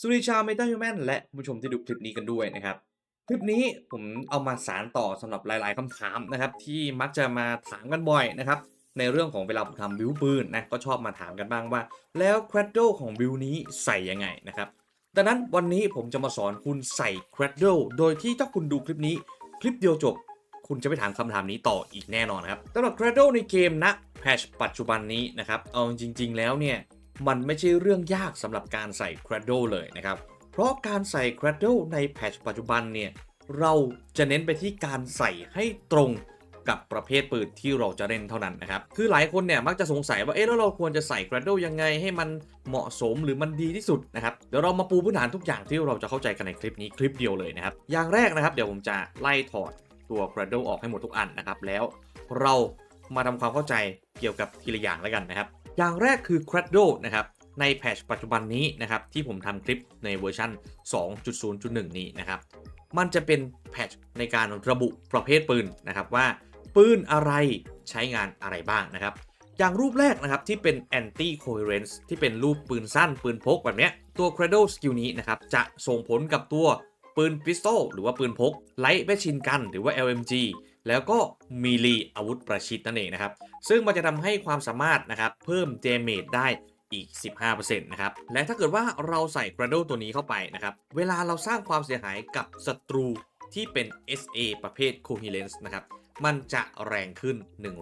สวัสดีชาวเมตาฮิวแมนและผู้ชมที่ดูคลิปนี้กันด้วยนะครับ คลิปนี้ผมเอามาสารต่อสำหรับหลาย ๆคำถามนะครับ ที่มักจะมาถามกันบ่อยนะครับ ในเรื่องของเวลาผมทำบิวปืนนะก็ชอบมาถามกันบ้างว่า แล้วแครดเดิลของบิวนี้ใส่ยังไงนะครับดังนั้นวันนี้ผมจะมาสอนคุณใส่แครดเดิลโดยที่ถ้าคุณดูคลิปนี้คลิปเดียวจบ คุณจะไปถามคำถามนี้ต่ออีกแน่นอนนะครับสำหรับ Cradle ในเกมณแพชปัจจุบันนี้นะครับเอาจริง ๆ แล้วเนี่ย มันไม่ใช่เรื่องยากสำหรับการใส่ Cradle เลยนะครับ เพราะการใส่ Cradle ในแพทชปัจจุบันเนี่ย เราจะเน้นไปที่การใส่ให้ตรงกับประเภทปืนที่เราจะเล่นเท่านั้นนะครับ คือหลายคนเนี่ยมักจะสงสัยว่าเอ๊ะแล้วเราควรจะใส่ Cradle ยังไงให้มันเหมาะสมหรือมันดีที่สุดนะครับ เดี๋ยวเรามาปูพื้นฐานทุกอย่างที่เราจะเข้าใจกันในคลิปนี้คลิปเดียวเลยนะครับ อย่างแรกนะครับเดี๋ยวผมจะไล่ถอดตัว Cradle ออกให้หมดทุกอันนะครับแล้วเรามาทำความเข้าใจเกี่ยวกับทีละอย่างแล้วกันนะครับ อย่างแรกคือ Cradle นะครับในแพชปัจจุบันนี้นะครับที่ผมทำคลิปในเวอร์ชัน2.0.1 นี้นะครับมันจะเป็นแพชในการระบุประเภทปืนนะครับว่าปืนอะไรใช้งานอะไรบ้างนะครับ อย่างรูปแรกนะครับที่เป็น anti coherence ที่เป็นรูปปืนสั้นปืนพกแบบเนี้ยตัว cradle skill นี้นะครับจะส่งผลกับตัวปืน pistol หรือว่าปืนพก light machine gun หรือว่า LMG แล้วก็ melee อาวุธประชิดนั่นเองนะครับ ซึ่งมันจะทำให้ความสามารถนะครับเพิ่ม damage ได้อีก 15%นะครับ และถ้าเกิดว่าเราใส่ Cradle ตัวนี้เข้าไปนะครับ เวลาเราสร้างความเสียหายกับศัตรูที่เป็น SA ประเภท Coherence นะครับ มันจะแรงขึ้น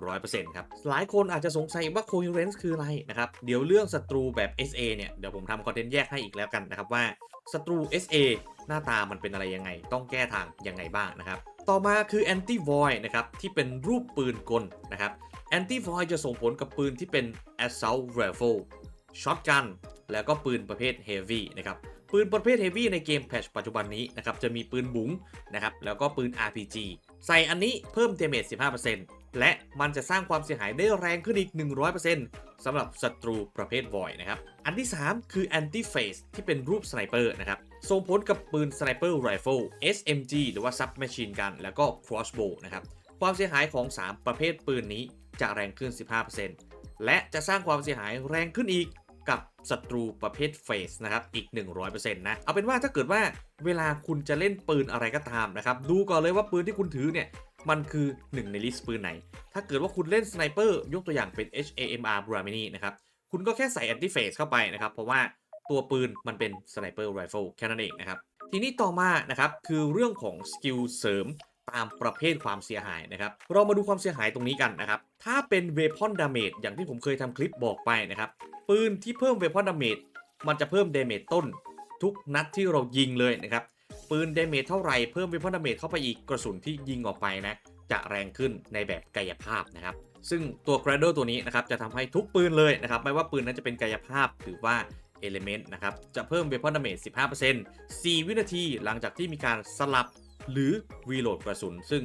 100%ครับ หลายคนอาจจะสงสัยว่า Coherence คืออะไรนะครับ เดี๋ยวเรื่องศัตรูแบบ SA เนี่ย เดี๋ยวผมทำคอนเทนต์แยกให้อีกแล้วกันนะครับว่าศัตรู SA หน้าตามันเป็นอะไรยังไง ต้องแก้ทางยังไงบ้างนะครับ ต่อมาคือ Anti Void นะครับที่เป็นรูปปืนกลนะครับ Anti Void จะส่งผลกับปืนที่เป็น Assault Rifle ช็อตกันแล้วก็ปืนประเภท Heavy นะครับปืนประเภท Heavy ในเกมแพทชปัจจุบันนี้นะครับจะมีปืนบุ๋งนะครับแล้วก็ปืน RPG ใส่อันนี้เพิ่ม damage 15%และมันจะสร้างความเสียหายได้แรงขึ้นอีก 100%สำหรับศัตรูประเภท Void นะครับอันที่ 3 คือ Anti Phase ที่เป็นรูปสไนเปอร์นะครับ ส่งผลกับปืน Sniper Rifle SMG หรือว่า Submachine Gun แล้วก็ Crossbow นะครับความเสียหายของ 3 ประเภทปืนนี้จะแรงขึ้น 15%และจะสร้างความเสียหายแรงขึ้นอีกกับศัตรูประเภทเฟสนะครับอีก 100%นะเอาเป็นว่าถ้าเกิดว่าเวลาคุณจะเล่นปืนอะไรก็ตามนะครับดูก่อนเลยว่าปืนที่คุณถือเนี่ยมันคือ 1 ในลิสต์ปืนไหน ถ้าเกิดว่าคุณเล่นสไนเปอร์ยกตัวอย่างเป็น HAMR b r a m i n i นะครับคุณก็แค่ใส่ anti phase เข้าไปนะครับเพราะว่า ตัวปืนมันเป็นสไนเปอร์ไรเฟิลแค่นั้นเองนะครับ ทีนี้ต่อมานะครับคือเรื่องของสกิลเสริมตามประเภทความเสียหายนะครับ เรามาดูความเสียหายตรงนี้กันนะครับ ถ้าเป็น Weapon Damage อย่างที่ผมเคยทำคลิปบอกไปนะครับ ปืนที่เพิ่ม Weapon Damage มันจะเพิ่ม Damage ต้น ทุกนัดที่เรายิงเลยนะครับ ปืน Damage เท่าไหร่เพิ่ม Weapon Damage เข้าไปอีกกระสุนที่ยิงออกไปนะจะแรงขึ้นในแบบกายภาพนะครับ ซึ่งตัว Cradle ตัวนี้นะครับจะทำให้ทุกปืนเลยนะครับ ไม่ว่าปืนนั้นจะเป็นกายภาพหรือว่า Element นะครับจะเพิ่ม Weapon Damage 15% 4 วินาทีหลังจากที่มีการสลับหรือรีโหลดกระสุน ซึ่ง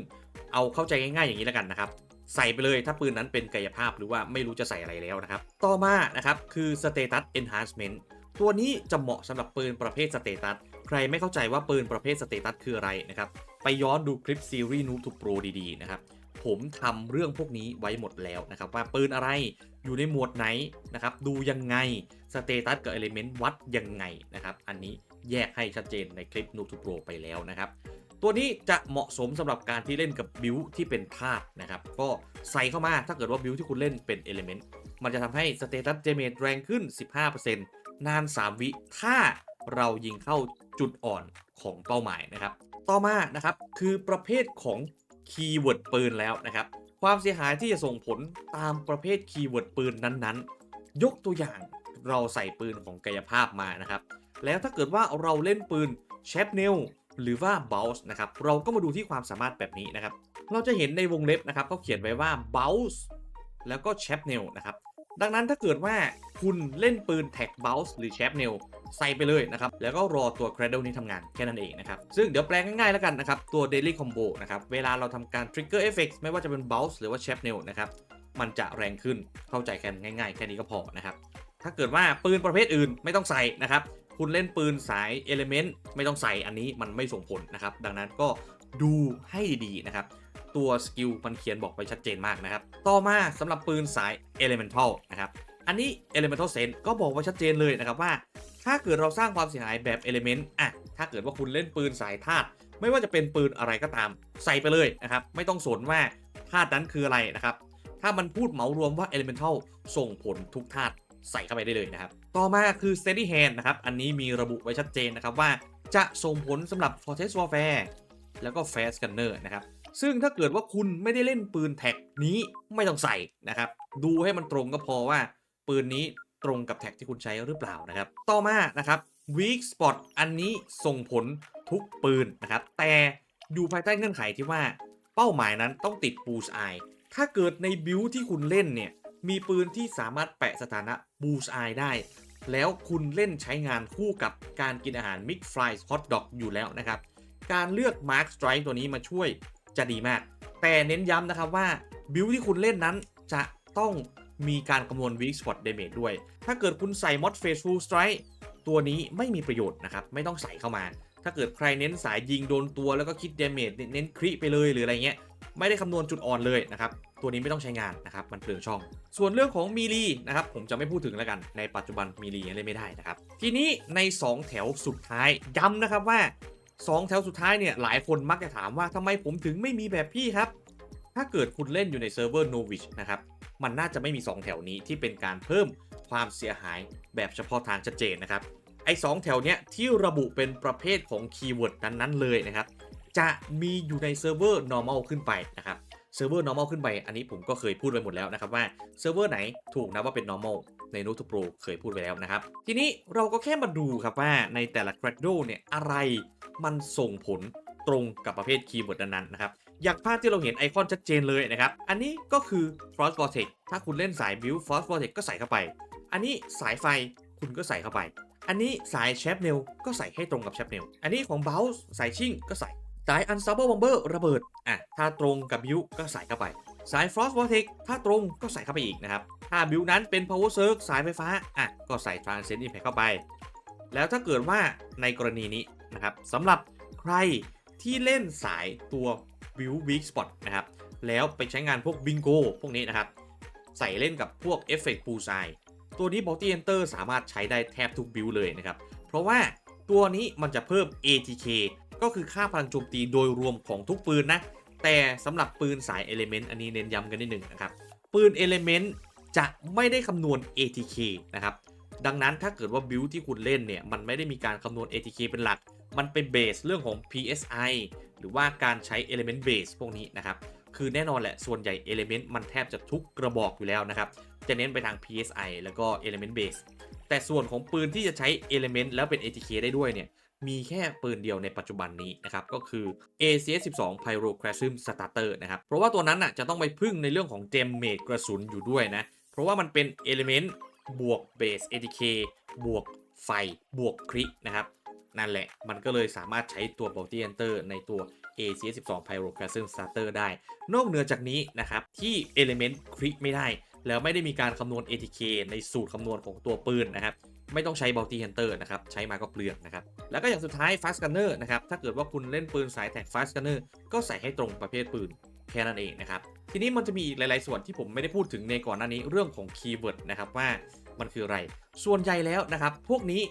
เอาเข้าใจง่ายๆอย่างนี้แล้วกันนะครับ ใส่ไปเลยถ้าปืนนั้นเป็นกายภาพหรือว่าไม่รู้จะใส่อะไรแล้วนะครับ ต่อมานะครับคือ Status Enhancement ตัวนี้จะเหมาะสำหรับปืนประเภท Status ใครไม่เข้าใจว่าปืนประเภท Status คืออะไรนะครับ ไปย้อนดูคลิปซีรีส์ Noob to Pro ดีๆนะครับ ผมทำเรื่องพวกนี้ไว้หมดแล้วนะครับว่าปืนอะไรอยู่ในหมวดไหนนะครับดูยังไงสเตตัสกับเอลิเมนต์วัดยังไงนะครับอันนี้แยกให้ชัดเจนในคลิป Noob to Pro ไปแล้วนะครับตัวนี้จะเหมาะสมสำหรับการที่เล่นกับบิวที่เป็นธาตุนะครับก็ใส่เข้ามาถ้าเกิดว่าบิวที่คุณเล่นเป็นเอลิเมนต์มันจะทำให้สเตตัสเจเม e แรงขึ้น 15%นาน 3 วิถ้าเรายิงเข้าจุดอ่อนของเป้าหมายนะครับ ต่อมานะครับคือประเภทของ คีย์เวิร์ดปืนแล้วนะครับ ความเสียหายที่จะส่งผลตามประเภทคีย์เวิร์ดปืนนั้นๆ ยกตัวอย่างเราใส่ปืนของกายภาพมานะครับ แล้วถ้าเกิดว่าเราเล่นปืนแชปเนลหรือว่า b o u n c e นะครับ เราก็มาดูที่ความสามารถแบบนี้นะครับ เราจะเห็นในวงเล็บนะครับเขาเขียนไว้ว่า b o u n c e แล้วก็ c h a p n e l นะครับ ดังนั้นถ้าเกิดว่าคุณเล่นปืนแท็ก b o u n c e หรือ c h a p n e l ใส่ไปเลยนะครับ แล้วก็รอตัว Cradle นี้ทำงานแค่นั้นเองนะครับ ซึ่งเดี๋ยวแปลงง่ายๆแล้วกันนะครับ ตัว Daily Combo นะครับ เวลาเราทำการ Trigger Effect ไม่ว่าจะเป็น Bounce หรือว่า Shrapnel นะครับมันจะแรงขึ้นเข้าใจกันง่ายๆ แค่นี้ก็พอนะครับ ถ้าเกิดว่าปืนประเภทอื่นไม่ต้องใส่นะครับ คุณเล่นปืนสาย Element ไม่ต้องใส่อันนี้มันไม่ส่งผลนะครับ ดังนั้นก็ดูให้ดีนะครับ ตัวสกิลมันเขียนบอกไว้ชัดเจนมากนะครับ ต่อมาสำหรับปืนสาย Elemental นะครับ อันนี้ Elemental Sense ก็บอกไว้ชัดเจนเลยนะครับว่า ถ้าเกิดเราสร้างความเสียหายแบบ Element อะถ้าเกิดว่าคุณเล่นปืนสายธาตุไม่ว่าจะเป็นปืนอะไรก็ตาม ใส่ไปเลยนะครับ ไม่ต้องสนว่าธาตุนั้นคืออะไรนะครับ ถ้ามันพูดเหมารวมว่า Elemental ส่งผลทุกธาตุใส่เข้าไปได้เลยนะครับ ต่อมาคือ Steady Hand นะครับ อันนี้มีระบุไว้ชัดเจนนะครับว่าจะส่งผลสำหรับ Fortress Warfare แล้วก็ Fast Gunner นะครับ ซึ่งถ้าเกิดว่าคุณไม่ได้เล่นปืนแท็กนี้ไม่ต้องใส่นะครับ ดูให้มันตรงก็พอว่าปืนนี้ ตรงกับแท็กที่คุณใช้หรือเปล่านะครับ ต่อมานะครับ weak spot อันนี้ส่งผลทุกปืนนะครับ แต่อยู่ภายใต้เงื่อนไขที่ว่าเป้าหมายนั้นต้องติด bull's eye ถ้าเกิดในบิลที่คุณเล่นเนี่ย มีปืนที่สามารถแปะสถานะ bull's eye ได้ แล้วคุณเล่นใช้งานคู่กับการกินอาหาร mix fries hot dog อยู่แล้วนะครับ การเลือก mark strike ตัวนี้มาช่วยจะดีมาก แต่เน้นย้ำนะครับว่าบิลที่คุณเล่นนั้นจะต้อง มีการคำนวณ weak spot damage ด้วย ถ้าเกิดคุณใส่ mod face full strike ตัวนี้ไม่มีประโยชน์นะครับ ไม่ต้องใส่เข้ามา ถ้าเกิดใครเน้นสายยิงโดนตัวแล้วก็คิด damage เน้นคริไปเลยหรืออะไรเงี้ยไม่ได้คำนวณจุดอ่อนเลยนะครับ ตัวนี้ไม่ต้องใช้งานนะครับ มันเปลืองช่อง ส่วนเรื่องของมีลีนะครับ ผมจะไม่พูดถึงแล้วกัน ในปัจจุบันมีลียังเล่นไม่ได้นะครับ ทีนี้ใน 2 แถวสุดท้ายย้ำนะครับว่า 2 แถวสุดท้ายเนี่ย หลายคนมักจะถามว่าทำไมผมถึงไม่มีแบบพี่ครับ ถ้าเกิดคุณเล่นอยู่ในเซิร์ฟเวอร์ Novich นะครับ มันน่าจะไม่มี 2 แถวนี้ที่เป็นการเพิ่มความเสียหายแบบเฉพาะทางชัดเจนนะครับ ไอ้สแถวเนี้ยที่ระบุเป็นประเภทของคีย์เวิร์ดนั้นๆเลยนะครับ จะมีอยู่ในเซิร์ฟเวอร์ normal ขึ้นไปนะครับเซิร์ฟเวอร์ normal ขึ้นไป อันนี้ผมก็เคยพูดไปหมดแล้วนะครับว่าเซิร์ฟเวอร์ไหนถูกนับว่าเป็น normal ใน Note to Pro เคยพูดไปแล้วนะครับ ทีนี้เราก็แค่มาดูครับว่าในแต่ละ Gradle เนี่ยอะไรมันส่งผล ตรงกับประเภทคีย์เวิร์ดนั้นๆนะครับอย่างภาพที่เราเห็นไอคอนชัดเจนเลยนะครับ อันนี้ก็คือ Frost Vortex ถ้าคุณเล่นสาย Build Frost Vortex ก็ใส่เข้าไป อันนี้สายไฟคุณก็ใส่เข้าไป อันนี้สาย s h a p n e l ก็ใส่ให้ตรงกับ s h a p n e l อันนี้ของ Bounce สายชิ่งก็ใส่ สาย Unstable Bomber ระเบิด อะ ถ้าตรงกับ Build ก็ใส่เข้าไป สาย Frost Vortex ถ้าตรงก็ใส่เข้าไปอีกนะครับ ถ้า Build นั้นเป็น Power Surge สายไฟฟ้า อะ ก็ใส่ Transcend Impact เข้าไป แล้วถ้าเกิดว่าในกรณีนี้นะครับสำหรับใคร ที่เล่นสายตัว Build Weak Spot นะครับ แล้วไปใช้งานพวก Bingo พวกนี้นะครับ ใส่เล่นกับพวก Effect Pool s i ตัวนี้ Multi Enter สามารถใช้ได้แทบทุกบิลเลยนะครับ เพราะว่าตัวนี้มันจะเพิ่ม ATK ก็คือค่าพลังโจมตีโดยรวมของทุกปืนนะ แต่สำหรับปืนสาย Element อันนี้เน้นย้ำกันนิดหนึ่งนะครับ ปืน Element จะไม่ได้คำนวณ ATK นะครับ ดังนั้นถ้าเกิดว่าบิลที่คุณเล่นเนี่ย มันไม่ได้มีการคำนวณ ATK เป็นหลัก มันเป็นเบสเรื่องของ PSI หรือว่าการใช้ Element Base พวกนี้นะครับ คือแน่นอนแหละ ส่วนใหญ่ Element มันแทบจะทุกกระบอกอยู่แล้วนะครับ จะเน้นไปทาง PSI แล้วก็ Element Base แต่ส่วนของปืนที่จะใช้ Element แล้วเป็น ATK ได้ด้วยเนี่ย มีแค่ปืนเดียวในปัจจุบันนี้นะครับ ก็คือ ACS 12 Pyroclasm Starter นะครับ เพราะว่าตัวนั้นน่ะจะต้องไปพึ่งในเรื่องของ Damage กระสุนอยู่ด้วยนะ เพราะว่ามันเป็น Element บวก Base ATK บวกไฟบวกครินะครับ นั่นแหละ มันก็เลยสามารถใช้ตัว Bounty Hunter ในตัว ACS 12 Pyrocasm Starter ได้ นอกเหนือจากนี้นะครับ ที่ Element คริไม่ได้ แล้วไม่ได้มีการคำนวณ ATK ในสูตรคำนวณของตัวปืนนะครับไม่ต้องใช้ Bounty Hunter นะครับ ใช้มาก็เปลืองนะครับ แล้วก็อย่างสุดท้าย Fast Gunner นะครับ ถ้าเกิดว่าคุณเล่นปืนสายแท็ก Fast Gunner ก็ใส่ให้ตรงประเภทปืน แค่นั้นเองนะครับ ทีนี้มันจะมีหลาย ๆ ส่วนที่ผมไม่ได้พูดถึงในก่อนหน้านี้เรื่องของคีย์เวิร์ดนะครับว่า มันคืออะไร ส่วนใหญ่แล้วนะครับ พวกนี้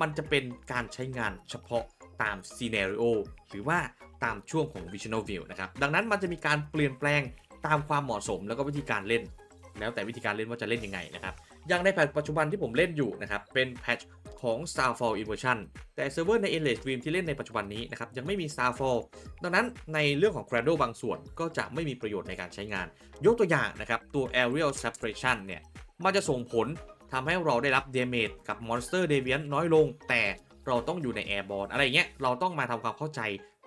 มันจะเป็นการใช้งานเฉพาะตามซีเนริโอหรือว่าตามช่วงของ Visional View นะครับ ดังนั้นมันจะมีการเปลี่ยนแปลงตามความเหมาะสมแล้วก็วิธีการเล่น แล้วแต่วิธีการเล่นว่าจะเล่นยังไงนะครับอย่างในแพทปัจจุบันที่ผมเล่นอยู่นะครับ เป็นแพทของ Starfall Inversion แต่เซิร์ฟเวอร์ใน Endless Stream ที่เล่นในปัจจุบันนี้นะครับ ยังไม่มี Starfall ดังนั้นในเรื่องของ Cradle บางส่วนก็จะไม่มีประโยชน์ในการใช้งาน ยกตัวอย่างนะครับ ตัว Aerial Suppression เนี่ย มันจะส่งผล ทำให้เราได้รับ Damage กับ Monster Deviant น้อยลง แต่เราต้องอยู่ใน Airborne อะไรเงี้ยเราต้องมาทำความเข้าใจ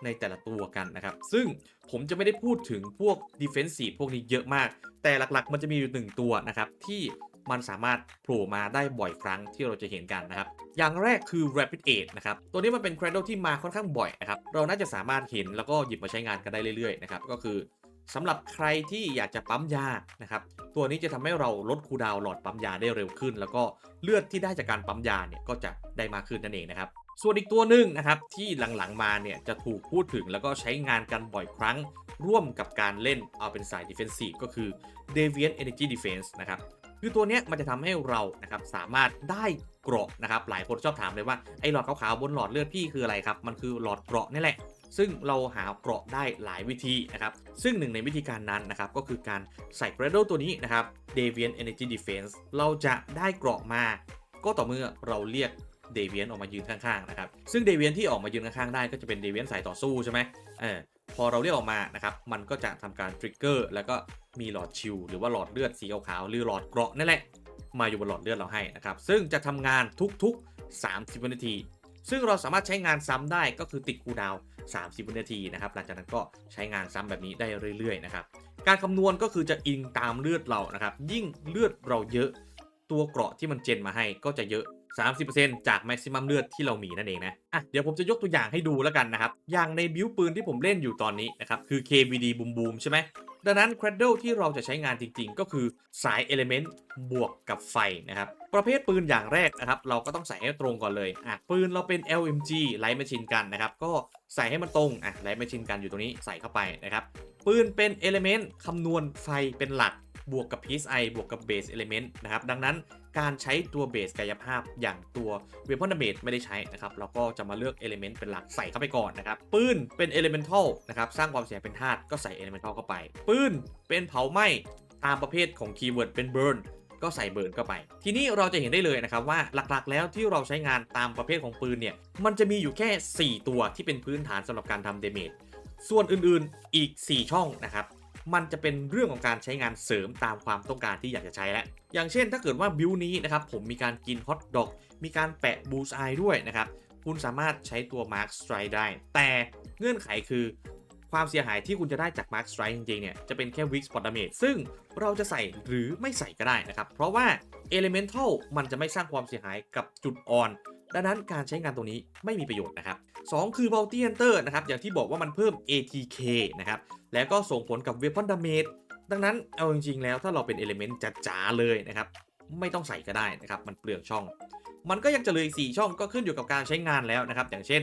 ในแต่ละตัวกันนะครับ ซึ่งผมจะไม่ได้พูดถึงพวก Defensive พวกนี้เยอะมาก แต่หลักๆ มันจะมีอยู่หนึ่งตัวนะครับที่มันสามารถโผล่มาได้บ่อยครั้งที่เราจะเห็นกันนะครับ อย่างแรกคือ Rapid Aid นะครับ ตัวนี้มันเป็น Cradle ที่มาค่อนข้างบ่อยนะครับ เราน่าจะสามารถเห็นแล้วก็หยิบมาใช้งานกันได้เรื่อยๆนะครับ ก็คือ สำหรับใครที่อยากจะปั๊มยานะครับ ตัวนี้จะทำให้เราลดคูดาวหลอดปั๊มยาได้เร็วขึ้น แล้วก็เลือดที่ได้จากการปั๊มยาเนี่ยก็จะได้มากขึ้นนั่นเองนะครับ ส่วนอีกตัวหนึ่งนะครับที่หลังๆมาเนี่ยจะถูกพูดถึงแล้วก็ใช้งานกันบ่อยครั้ง ร่วมกับการเล่นเอาเป็นสาย Defensive ก็คือ Deviant Energy Defense นะครับคือตัวนี้มันจะทำให้เรานะครับสามารถได้เกราะนะครับหลายคนชอบถามเลยว่าไอ้หลอดขาวๆบนหลอดเลือดพี่คืออะไรครับมันคือหลอดเกราะนี่แหละ ซึ่งเราหาเกราะได้หลายวิธีนะครับ ซึ่งหนึ่งในวิธีการนั้นนะครับ ก็คือการใส่ Cradle ตัวนี้นะครับ Deviant Energy Defense เราจะได้เกราะมา ก็ต่อเมื่อเราเรียกเดเวียนออกมายืนข้างๆนะครับซึ่งเดเวียนที่ออกมายืนข้างๆได้ก็จะเป็นเดเวียนสายต่อสู้ใช่ไหมเออพอเราเรียกออกมานะครับ มันก็จะทำการทริกเกอร์แล้วก็มีหลอดชิลหรือว่าหลอดเลือดสีขาวๆหรือหลอดเกราะนั่นแหละ มาอยู่บนหลอดเลือดเราให้นะครับ ซึ่งจะทำงานทุกๆ 30 วินาที ซึ่งเราสามารถใช้งานซ้ำได้ก็คือติดคูดาวน์30วินาทีนะครับหลังจากนั้นก็ใช้งานซ้ำแบบนี้ได้เรื่อยๆนะครับการคำนวณก็คือจะอิงตามเลือดเรานะครับยิ่งเลือดเราเยอะตัวเกราะที่มันเจนมาให้ก็จะเยอะ 30%จากแม็กซิมัมเลือดที่เรามีนั่นเองนะอะเดี๋ยวผมจะยกตัวอย่างให้ดูแล้วกันนะครับ อย่างในบิวปืนที่ผมเล่นอยู่ตอนนี้นะครับ คือ KVD บูมบูมใช่ไหม ดังนั้น Cradle ที่เราจะใช้งานจริงๆ ก็คือสาย Element บวกกับไฟนะครับประเภทปืนอย่างแรกนะครับ เราก็ต้องใส่ให้ตรงก่อนเลยอะปืนเราเป็น LMG Light Machine Gun นะครับ ก็ใส่ให้มันตรงอะ Light Machine Gun อยู่ตรงนี้ใส่เข้าไปนะครับ ปืนเป็น Element คำนวณไฟเป็นหลักบวกกับ PSI บวกกับ Base Element นะครับ ดังนั้น การใช้ตัวเบสกายภาพอย่างตัว Weapon Damage ไม่ได้ใช้นะครับเราก็จะมาเลือก Element เป็นหลักใส่เข้าไปก่อนนะครับปืนเป็น Elemental นะครับสร้างความเสียเป็นธาตุก็ใส่ Elemental เข้าไปปืนเป็นเผาไหม้ตามประเภทของคีย์เวิร์ดเป็น Burn ก็ใส่เบิร์นเข้าไป ทีนี้เราจะเห็นได้เลยนะครับว่าหลักๆ แล้วที่เราใช้งานตามประเภทของปืนเนี่ยมันจะมีอยู่แค่ 4 ตัวที่เป็นพื้นฐานสำหรับการทำเดเมจส่วนอื่นๆอีก 4 ช่องนะครับ มันจะเป็นเรื่องของการใช้งานเสริมตามความต้องการที่อยากจะใช้แล้วอย่างเช่น ถ้าเกิดว่าบิวนี้นะครับผมมีการกินฮอทดอกมีการแปะบูสไอด้วยนะครับคุณสามารถใช้ตัว Mark Strike ได้ แต่เงื่อนไขคือความเสียหายที่คุณจะได้จาก Mark Strike จริงๆ เนี่ย จะเป็นแค่ Weak Spot Damage ซึ่งเราจะใส่หรือไม่ใส่ก็ได้นะครับ เพราะว่า Elemental มันจะไม่สร้างความเสียหายกับจุดอ่อน ดังนั้นการใช้งานตรงนี้ไม่มีประโยชน์นะครับ 2 คือ Bounty Hunter นะครับ อย่างที่บอกว่ามันเพิ่ม ATK นะครับ แล้วก็ส่งผลกับ Weapon Damage ดังนั้นเอาจริงๆ แล้วถ้าเราเป็น Element จ๋าๆเลยนะครับ ไม่ต้องใส่ก็ได้นะครับ มันเปลืองช่อง มันก็ยังจะเหลยอีก 4 ช่องก็ขึ้นอยู่กับการใช้งานแล้วนะครับ อย่างเช่น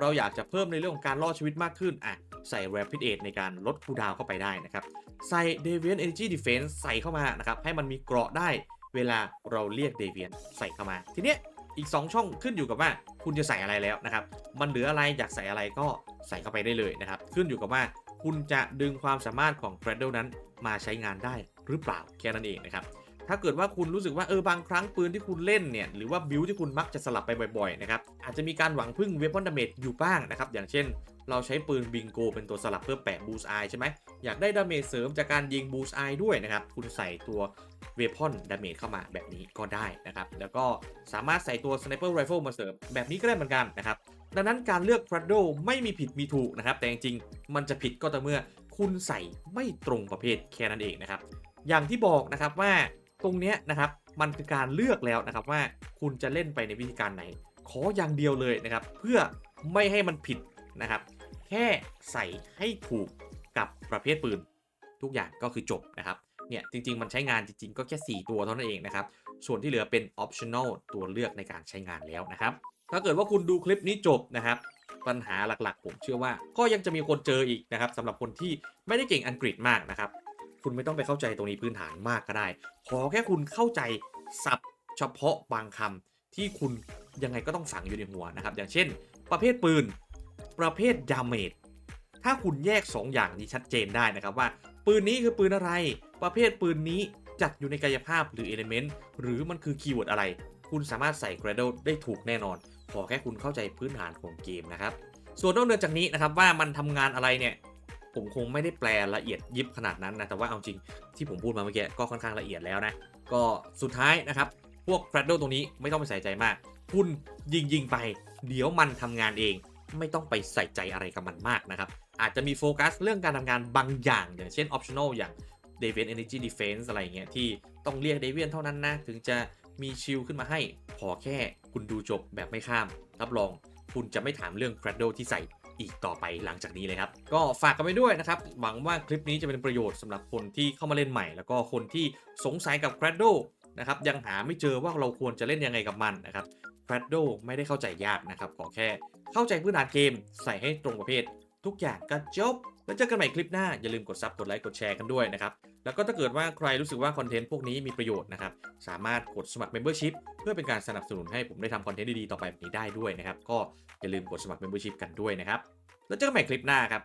เราอยากจะเพิ่มในเรื่องของการรอดชีวิตมากขึ้นอะใส่ Rapid Aid ในการลดคูดาวเข้าไปได้นะครับ ใส่ Deviant Energy Defense ใส่เข้ามานะครับ ให้มันมีเกราะได้เวลาเราเรียก Deviant ใส่เข้ามา ทีเนี้ย อีก 2 ช่องขึ้นอยู่กับว่าคุณจะใส่อะไรแล้วนะครับ มันเหลืออะไรอยากใส่อะไรก็ใส่เข้าไปได้เลยนะครับ ขึ้นอยู่กับว่าคุณจะดึงความสามารถของ Cradle นั้นมาใช้งานได้หรือเปล่าแค่นั้นเองนะครับ ถ้าเกิดว่าคุณรู้สึกว่าเออบางครั้งปืนที่คุณเล่นเนี่ย หรือว่าบิลที่คุณมักจะสลับไปบ่อยๆนะครับ อาจจะมีการหวังพึ่งเวพอนดาเมจอยู่บ้างนะครับ อย่างเช่น เราใช้ปืนบิงโกเป็นตัวสลับเพื่อแปะบูสไอใช่ไหมอยากได้ดาเมจเสริมจากการยิงบูสไอด้วยนะครับ คุณใส่ตัวเวพอนดาเมจเข้ามาแบบนี้ก็ได้นะครับ แล้วก็สามารถใส่ตัวสไนเปอร์ไรเฟิลมาเสริมแบบนี้ก็ได้เหมือนกันนะครับ ดังนั้นการเลือก p r a d o ไม่มีผิดมีถูกนะครับ แต่จริงๆ มันจะผิดก็ต่อเมื่อคุณใส่ไม่ตรงประเภทแค่นั้นเองนะครับ อย่างที่บอกนะครับว่าตรงเนี้ยนะครับมันคือการเลือกแล้วนะครับว่าคุณจะเล่นไปในวิธีการไหน ขออย่างเดียวเลยนะครับ เพื่อไม่ให้มันผิดนะครับ ค่ใส่ให้ถูกกับประเภทปืน ทุกอย่างก็คือจบนะครับ เนี่ยจริง ๆ มันใช้งานจริง ๆ ก็แค่ 4 ตัวเท่านั้นเองนะครับ ส่วนที่เหลือเป็น optional ตัวเลือกในการใช้งานแล้วนะครับ ถ้าเกิดว่าคุณดูคลิปนี้จบนะครับ ปัญหาหลักๆ ผมเชื่อว่าก็ยังจะมีคนเจออีกนะครับสำหรับคนที่ไม่ได้เก่งอังกฤษมากนะครับ คุณไม่ต้องไปเข้าใจตรงนี้พื้นฐานมากก็ได้ ขอแค่คุณเข้าใจศัพท์เฉพาะบางคำที่คุณยังไงก็ต้องฝังอยู่ในหัวนะครับ อย่างเช่น ประเภทปืน ประเภทดาเมจถ้าคุณแยก 2 อย่างนี้ชัดเจนได้นะครับว่า ปืนนี้คือปืนอะไร ประเภทปืนนี้จัดอยู่ในกายภาพหรือเอลเมนต์หรือมันคือคีย์เวิร์ดอะไร คุณสามารถใส่ Gradle ได้ถูกแน่นอน ขอแค่คุณเข้าใจพื้นฐานของเกมนะครับ ส่วนนอกเหนือจากนี้นะครับว่ามันทำงานอะไรเนี่ยผมคงไม่ได้แปลละเอียดยิบขนาดนั้นนะแต่ว่าเอาจริงที่ผมพูดมาเมื่อกี้ก็ค่อนข้างละเอียดแล้วนะก็สุดท้ายนะครับพวก f r a d d l e ตรงนี้ไม่ต้องไปใส่ใจมาก คุณยิงยิงไป เดี๋ยวมันทำงานเอง ไม่ต้องไปใส่ใจอะไรกับมันมากนะครับ อาจจะมีโฟกัสเรื่องการทำงานบางอย่าง อย่างเช่น optional อย่าง Deviant Energy Defense อะไรเงี้ยที่ต้องเรียก Deviant เท่านั้นนะ ถึงจะมีชิลขึ้นมาให้ ขอแค่คุณดูจบแบบไม่ข้าม รับรองคุณจะไม่ถามเรื่อง Cradle ที่ใส่อีกต่อไปหลังจากนี้เลยครับ ก็ฝากกันไว้ด้วยนะครับ หวังว่าคลิปนี้จะเป็นประโยชน์สำหรับคนที่เข้ามาเล่นใหม่ แล้วก็คนที่สงสัยกับ Cradle นะครับยังหาไม่เจอว่าเราควรจะเล่นยังไงกับมันนะครับ Cradle ไม่ได้เข้าใจยากนะครับขอแค่เข้าใจพื้นฐานเกมใส่ให้ตรงประเภท ทุกอย่างก็จบแล้วเจอกันใหม่คลิปหน้า อย่าลืมกดซับกดไลค์กดแชร์กันด้วยนะครับ แล้วก็ถ้าเกิดว่าใครรู้สึกว่าคอนเทนต์พวกนี้มีประโยชน์นะครับ สามารถกดสมัคร Membership เพื่อเป็นการสนับสนุนให้ผมได้ทำคอนเทนต์ดีๆ ต่อไปแบบนี้ได้ด้วยนะครับ ก็อย่าลืมกดสมัคร Membership กันด้วยนะครับ แล้วเจอกันใหม่คลิปหน้าครับ